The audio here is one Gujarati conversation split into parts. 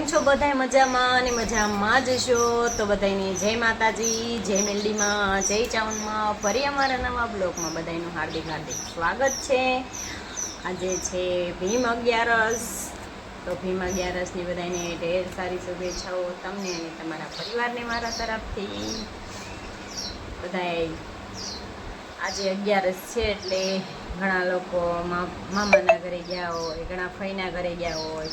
કેમ છો બધાય મજામાં અને મજામાં જ છો? તો બધાયની જય માતાજી, જય મેલડીમાં, જય ચાવનમાં ફરી અમારા નવા બ્લોગમાં બધાયનું હાર્દિક હાર્દિક સ્વાગત છે. આજે છે ભીમ અગિયારસ. તો ભીમ અગિયારસની બધાને ઢેર સારી શુભેચ્છાઓ તમને અને તમારા પરિવારને મારા તરફથી. બધાય આજે અગિયારસ છે એટલે ઘણા લોકો મામાના ઘરે ગયા હોય, ઘણા ફઈના ઘરે ગયા હોય.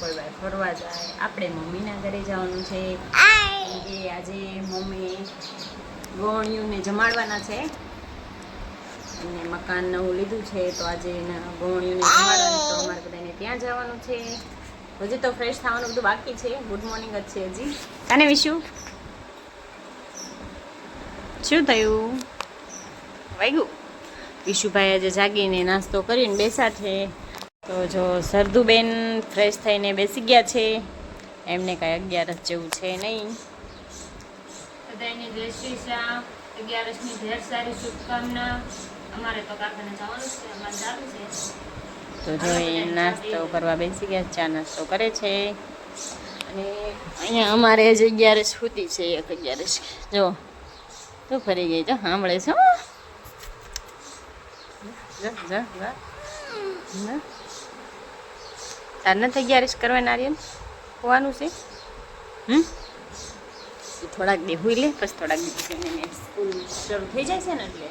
કોઈ વાર ફરવા જાય. આપણે મમ્મીના ઘરે જવાનું છે. કે આજે મમ્મી ગોણિયુંને જમાડવાના છે. અને મકાન નવું લીધું છે તો આજે એના ગોણિયુંને જમાડવાનું તો અમારે બધાને ત્યાં જવાનું છે. હજી તો ફ્રેશ થવાનું બધું બાકી છે. ગુડ મોર્નિંગ જ છે હજી. કાને વિશુ? શું થયું? વાગ્યું? વિશુભાઈ આજે જાગીને નાસ્તો કરીને બેસા છે. તો જો સરદુબેન ફ્રેશ થઈને બેસી ગયા છે એમને કાંઈ અગિયારસ જેવું છે નહીં. બધાને જય શ્રી શ્યામ. અગિયારસની ઢેર સારી શુભકામના. અમારે તો કાકાને જવાનું છે અમારે ચાલુ છે. તો જો એ નાસ્તો કરવા બેસી ગયા ચા નાસ્તો કરે છે. અને અહીંયા અમારે જ અગિયારસ સુધી છે એક અગિયારસ. જો તો ફરી ગઈ જો સાંભળે છે જા જા જો. જો. ના. તાર નથી અગિયારસ કરવા નારિયેલ હોવાનું છે? હમ? થોડાક દે હુઈ લે, પછી થોડાક દે સ્કૂલ શરૂ થઈ જાય છે ને એટલે?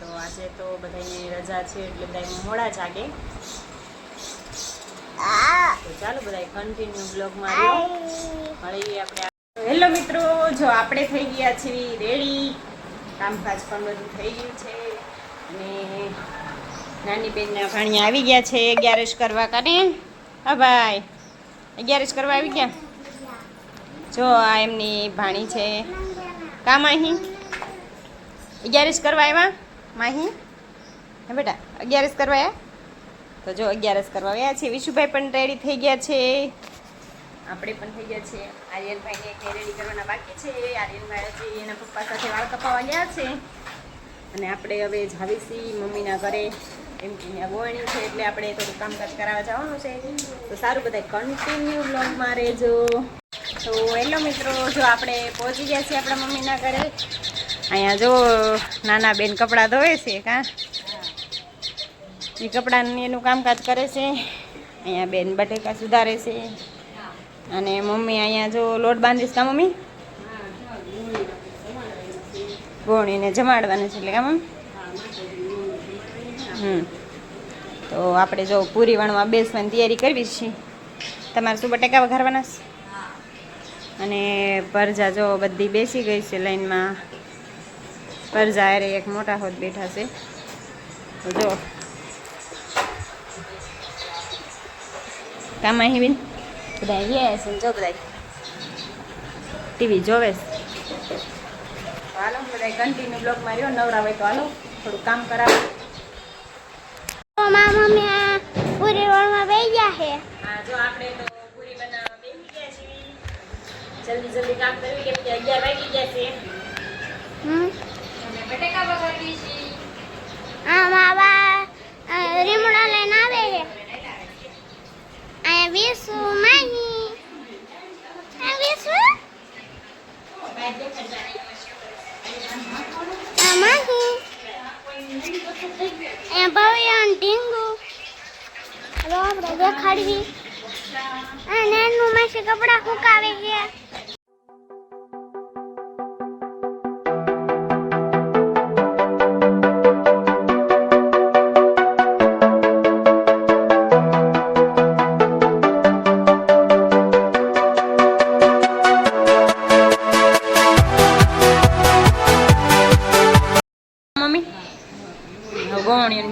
તો આજે તો બધાને રજા છે એટલે બધા મોડા જાગે. તો ચાલો બધા કન્ટિન્યુ બ્લોગમાં મળીએ આપણે હેલો મિત્રો, જો આપણે થઈ ગયા છીએ, રેડી. કામકાજ પણ બધું થઈ ગયું છે. અને નાની બેનના ભાણિયા આવી ગયા છે અગિયારસ કરવા કાને? હા ભાઈ. અગિયારસ કરવા આવી ગયા? જો આ એમની ભાણી છે. કા માહી? અગિયારસ કરવા આવ્યા? માહી? હે બેટા, અગિયારસ કરવા આવ્યા? તો જો અગિયારસ કરવા આવ્યા છે. વિશુભાઈ પણ રેડી થઈ ગયા છે. આપણે પણ થઈ ગયા છે. આર્યનભાઈને એક રેડી કરવાના બાકી છે. આર્યનભાઈ હજી એના પપ્પા સાથે વાળ કપાવા ગયા છે. અને આપણે હવે જાવીશી મમ્મીના ઘરે. એમ કે ત્યાં ગોળણી છે એટલે આપણે થોડું કામકાજ કરાવવા જવાનું છે. તો સારું બધા કન્ટિન્યુ બ્લોગમાં રહેજો. તો હેલો મિત્રો જો આપણે પહોંચી ગયા છીએ આપણા મમ્મીના ઘરે. અહીંયા જો નાના બેન કપડાં ધોવે છે કાં? એ કપડાંની એનું કામકાજ કરે છે. અહીંયા બેન બટેકા સુધારે છે. અને મમ્મી અહીંયા જો લોટ બાંધીશ કા મમ્મી? ગોણીને જમાડવાનું છે એટલે કા મમ્મી? હમ. તો આપણે જો પૂરી વણવા બેસવાની તૈયારી કરવી છે. તમારે શું બટેકા વઘારવાના છે? અને પરજા જો બધી બેસી ગઈ છે લાઈનમાં. પરજા અરે એક મોટા હોત બેઠા છે. તો જો. કામ અહીં બિન? બધા આવ્યા છે જો બધા ટીવી જોવે છે? હાલો બધા કન્ટિન્યુ બ્લોગમાં રહ્યો. નવરા હોય તો હાલો થોડું કામ કરાવો. જલ્દી જલ્દી કામ કરવી કેમ કે અગિયાર વાગી ગયા છે. અમે બટેકા વઘારીએ છીએ. આ માવા રીમડા લઈને આવે છે. અહીંયા વીસુ માહી. આ વીસુ? આ માહી. અહીંયા ભવ્ય ઢીંગુ. આપણે દેખાડવી. આ નાનું માસી કપડાં સુકાવે છે.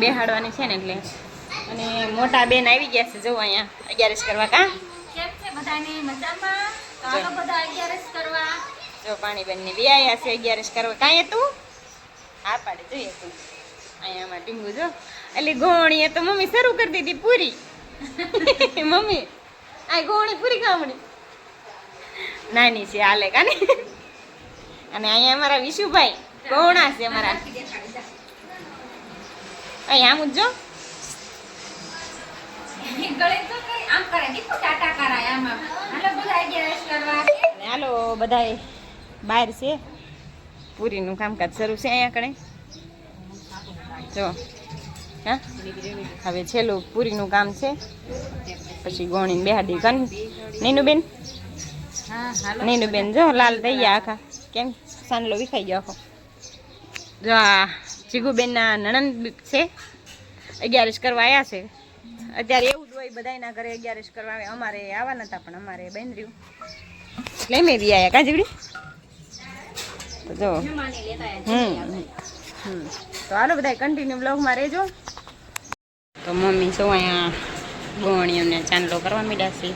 બેહાડવાની છે ને એટલે. અને મોટા બેન આવી ગયા છે જો અહીંયા અગિયારસ કરવા કા? જો પાણી પાણીબેન ને બે આવ્યા છે અગિયારસ કરવા. કાંઈ તું હા પાડે જોઈએ તું અહીંયા આમાં ટીંગુ જો. એટલે ગોળીએ તો મમ્મી શરૂ કરી દીધી પૂરી. મમ્મી આ ઘોણી પૂરી ખાવણી નાની છે હાલે કાને. અને અહીંયા અમારા વિશુભાઈ ગોણા છે અમારા. અહીં આમ જ જો ગળે તો કઈ આમ કરે દીપુ ટાટા કરાય આમાં? હાલો બધા બહાર છે. પૂરીનું કામકાજ શરૂ છે અહીંયા કણે. જો હા? હવે છેલ્લું પૂરીનું કામ છે. પછી ગોણીને બેહાડી કન નીનુબેન? નીનુબેન જો લાલ થઈ ગયા આખા. કેમ? સાંડલો વિખાઈ ગયો આખો. જો આ જીગુબેનના નણંદ છે, અગિયારસ કરવા આવ્યા છે. અત્યારે એવું જ હોય બધાયના ઘરે અગિયારસ કરવા આવે. અમારે આવા નતા પણ અમારે બંધ રહ્યું. એટલે મેં બી આવ્યા કાં જીગડી જો. હમ તો હાલો બધા કન્ટિન્યુ બ્લોગમાં રહેજો. તો મમ્મી જો અહીંયા ગોળીઓને ચાંદલો કરવા મીડા છે.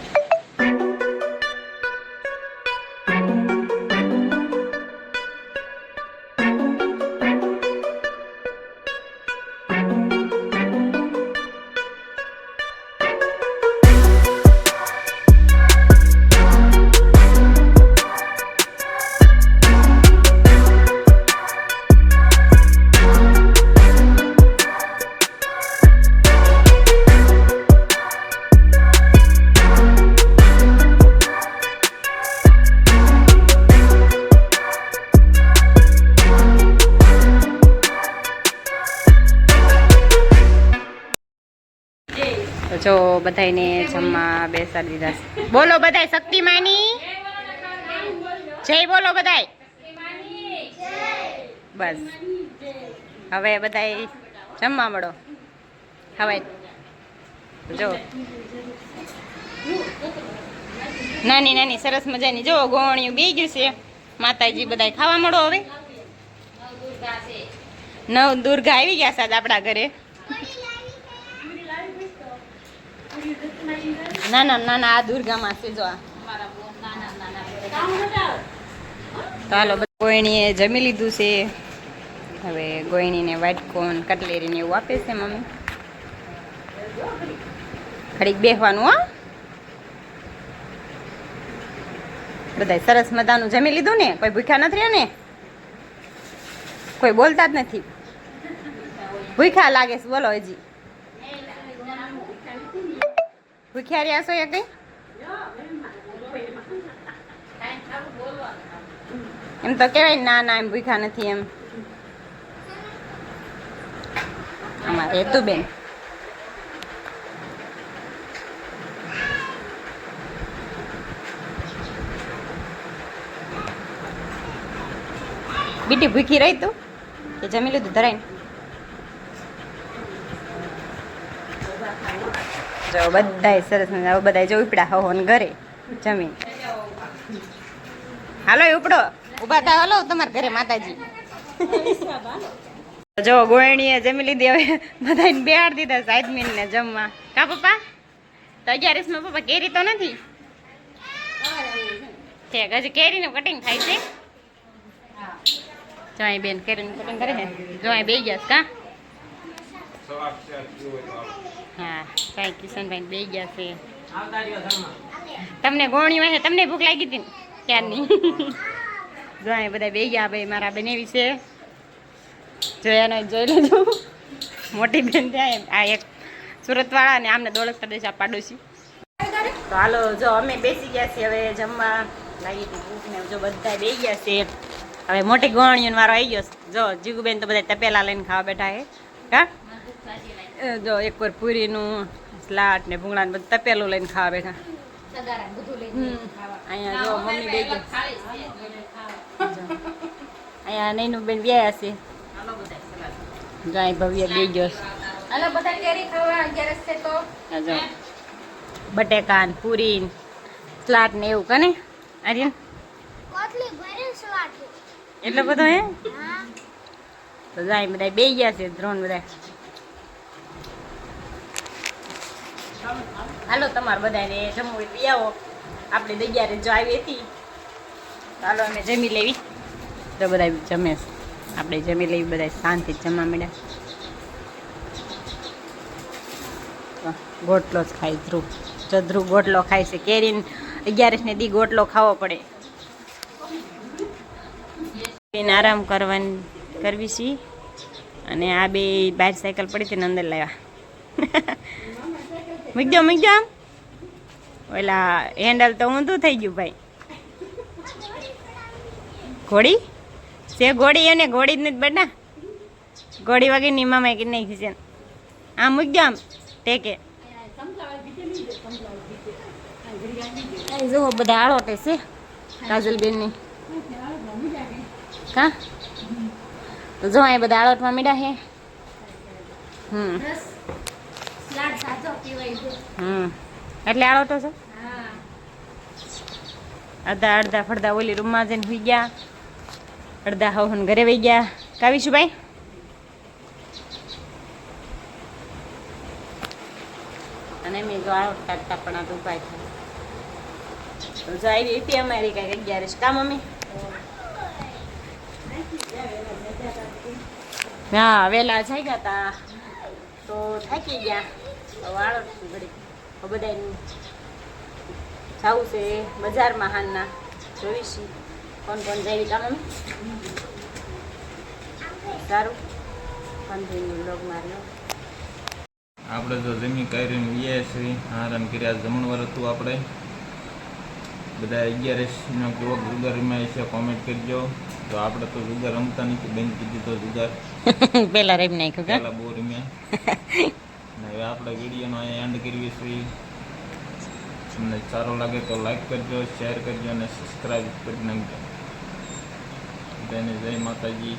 જો બધાયને જમવા બેસાડી દીધા બોલો બધાય, શક્તિમાની? જય બોલો બધાય. બસ. હવે બધાય જમવા મળો. હવે. જો. નાની નાની, સરસ મજાની. જો ગોળીઓ બે ગયું છે. માતાજી બધાય ખાવા મળો હવે. નવ દુર્ગા આવી ગયા સાદ આપણા ઘરે. ના ના ના ના, આ દુર્ગામાં છે જો ચાલો ગોયણીએ જમી લીધું છે. હવે ગોયણીને વાટકોન કટલેરીને એવું આપે છે મમ્મી. ઘડીક બેસવાનું હો. બધાય સરસ મજાનું જમી લીધું ને? કોઈ ભૂખ્યા નથી ને? કોઈ બોલતા જ નથી. ભૂખ્યા લાગે છે, બોલો હજી. ભૂખ્યા છો એ કઈ? એમ તો કહેવાય ના ના એમ ભૂખ્યા નથી એમ. અમારે હેતુબેન. બીટી ભૂખી રહી તું? કે જમી લીધું? ધરાઈને જો બધાય સરસ મજા બધા જો ઉપડા હો ને ઘરે જમીન હાલો ઉપડો. ઊભા થા હાલો, તમારા ઘરે માતાજી. જો, ગોયણીએ જમી લીધી, હવે બધાને બેહાડ દીધા સાઈદમીન ને જમવા. કા પપ્પા? તો અગિયારીસમાં પપ્પા કેરી તો નથી? ઠીક, હજી કેરીનું કટિંગ થાય છે? જો અહીં બેન કેરીનું કટિંગ કરે છે. જો અહીં બે ગયા કા? હા સાઈ કિશનભાઈ બે ગયા છે. તમને ગોણી હોય તમને ભૂખ લાગી હતી ને? ક્યારની જો અહીં બધા બે ગયા ભાઈ મારા બેન એવી છે. જોયા નહીં જોઈ લેજો. મોટી બેન ત્યાં એમ. આ એક સુરતવાળા ને આમને દોલત પ્રદેશ આ પાડોશી તો હાલો જો અમે બેસી ગયા છીએ હવે જમવા. લાગી હતી ભૂખ ને જો બધા બે ગયા છે. હવે મોટી ગોણીઓ વારો આવી ગયો. જો જીગુબેન તો બધા તપેલા લઈને ખાવા બેઠા હે? કા એ જો એક વાર પૂરીનું સ્લાટ ને ભૂંગળા ને બધું તપેલું લઈને ખાવા બેઠા. અહીંયા જો મમ્મી બે ગયા અહીંયા નૈનું બેન બે છે જો ભવ્ય બે ગયો છે. હાલો બધા કેરી ખાવા અગિયારસ છે તો? આ જો. બટેકા ને પૂરી ને સ્લાટ ને એવું કને? આર્યન? એટલો બધો હે? તો જાય બધા બે ગયા છે ધ્રોણ બધા હાલો, તમારે બધાને જમવું પી આવો. આપણે દગ્યારે જો આવી હતી. હાલો, અમે જમી લેવી. તો બધા જમે આપણે જમી લેવી બધા શાંતિ જમવા મળ્યા. ગોટલો જ ખાય ધ્રુવ. જો ધ્રુવ ગોટલો ખાય છે. કેરીને અગિયારસ ને દી ગોટલો ખાવો પડે. બેન આરામ કરવાની કરવી છે. અને આ બે બાર સાયકલ પડી હતી ને અંદર લાવ્યા. મૂકી દો મૂકી દો ઓલા હેન્ડલ તો ઊંધું થઈ ગયું ભાઈ. ઘોડી? છે ઘોડી એને ઘોડી જ નથી બના ઘોડી વગરની માં કે નહીં ખીચે આમ મૂકજો આમ, ટેકે. જુઓ બધા આળોટે છે, કાજલબેનની. કા? તો જો એ બધા આળોટમાં મીડા હે હમ. હમ. એટલે આળોટો છે? હા. અડધા અડધા ફડધા ઓલી રૂમમાં જઈને સુઈ ગયા. અડધા હવન ઘરે વહી ગયા. કાવીશું ભાઈ? અને મેં જો આળોટ કાઢતા પણ આ તો ઉપાય થાય તો આવી હતી અમારી કાંઈક અગિયારસ. કા મમ્મી? હા વેલા જઈ ગયા તા. તો થાકી ગયા. તો વાળો ઘડી બધા જવું છે બજારમાં હાલના જોઈશી. કોણ કોણ જઈ તમે સારું. કન્ટિન્યુ લોગ માર્યો આપણે તો જમી કરીને ઉઈએ છીએ. આરામ કર્યા જમણવાર હતું આપણે. બધા અગિયારસનો કેવો જુગાર રમાય છે. કોમેન્ટ કરજો. તો આપણે તો જુગાર રમતા નથી બેન કીધી તો જુગાર. પેલા રમી નાખ્યું પહેલા બહુ રમ્યા. હવે આપણે વિડીયોનો અહીંયા એન્ડ કરીએ છીએ. તમને સારો લાગે તો લાઈક કરજો શેર કરજો અને સબસ્ક્રાઈબ કરી નાખજો. બધાને જય માતાજી.